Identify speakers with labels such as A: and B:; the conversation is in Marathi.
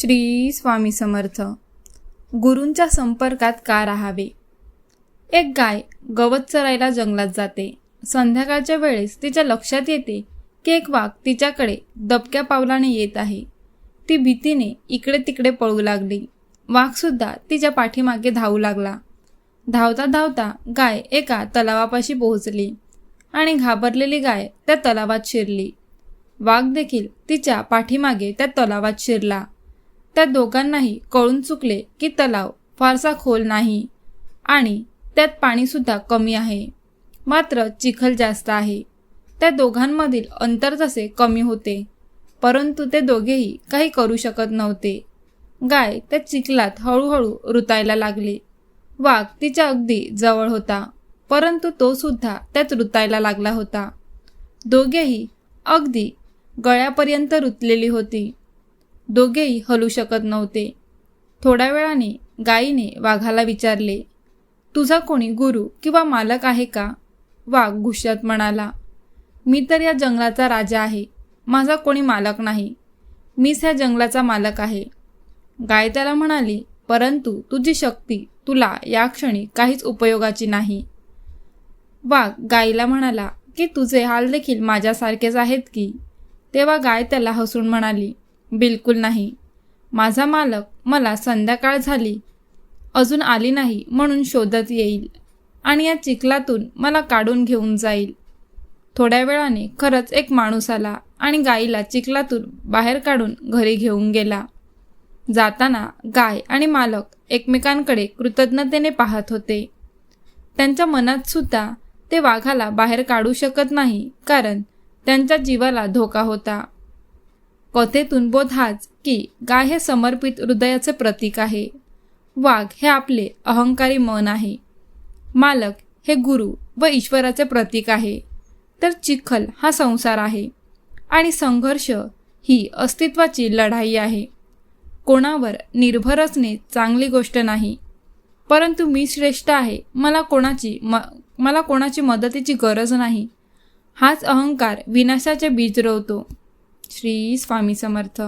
A: श्री स्वामी समर्थ. गुरूंच्या संपर्कात का राहावे? एक गाय गवत चरायला जंगलात जाते. संध्याकाळच्या वेळेस तिच्या लक्षात येते की एक वाघ तिच्याकडे दबक्या पावलाने येत आहे. ती भीतीने इकडे तिकडे पळू लागली. वाघसुद्धा तिच्या पाठीमागे धावू लागला. धावता धावता गाय एका तलावापाशी पोहोचली आणि घाबरलेली गाय त्या तलावात शिरली. वाघ देखील तिच्या पाठीमागे त्या तलावात शिरला. त्या दोघांनाही कळून चुकले की तलाव फारसा खोल नाही आणि त्यात पाणीसुद्धा कमी आहे. मात्र चिखल जास्त आहे. त्या दोघांमधील अंतर जसे कमी होते परंतु ते दोघेही काही करू शकत नव्हते. गाय त्या चिखलात हळूहळू रुतायला लागली. वाघ तिच्या अगदी जवळ होता परंतु तो सुद्धा त्यात रुतायला लागला होता. दोघेही अगदी गळ्यापर्यंत रुतलेली होती. दोघेही हलू शकत नव्हते. थोड्या वेळाने गायीने वाघाला विचारले तुझा कोणी गुरु किंवा मालक आहे का? वाघ घुशात म्हणाला मी तर या जंगलाचा राजा आहे. माझा कोणी मालक नाही. मीच ह्या जंगलाचा मालक आहे. गाय त्याला म्हणाली परंतु तुझी शक्ती तुला या क्षणी काहीच उपयोगाची नाही. वाघ गायीला म्हणाला की तुझे हाल देखील माझ्यासारखेच आहेत की? तेव्हा गाय त्याला हसून म्हणाली बिलकुल नाही. माझा मालक मला संध्याकाळ झाली. अजून आली नाही म्हणून शोधत येईल आणि या चिखलातून मला काढून घेऊन जाईल. थोड्या वेळाने खरंच एक माणूस आला आणि गाईला चिखलातून बाहेर काढून घरी घेऊन गेला. जाताना गाय आणि मालक एकमेकांकडे कृतज्ञतेने पाहत होते. त्यांच्या मनात सुद्धा ते वाघाला बाहेर काढू शकत नाही कारण त्यांच्या जीवाला धोका होता. कथेतून बोध हाच की गाय हे समर्पित हृदयाचे प्रतीक आहे. वाघ हे आपले अहंकारी मन आहे. मालक हे गुरु व ईश्वराचे प्रतीक आहे. तर चिखल हा संसार आहे. आणि संघर्ष ही अस्तित्वाची लढाई आहे. कोणावर निर्भर असणे चांगली गोष्ट नाही. परंतु मी श्रेष्ठ आहे मला कोणाची म मला कोणाची मदतीची गरज नाही. हाच अहंकार विनाशाचे बीज रोवतो. श्री स्वामी समर्थ.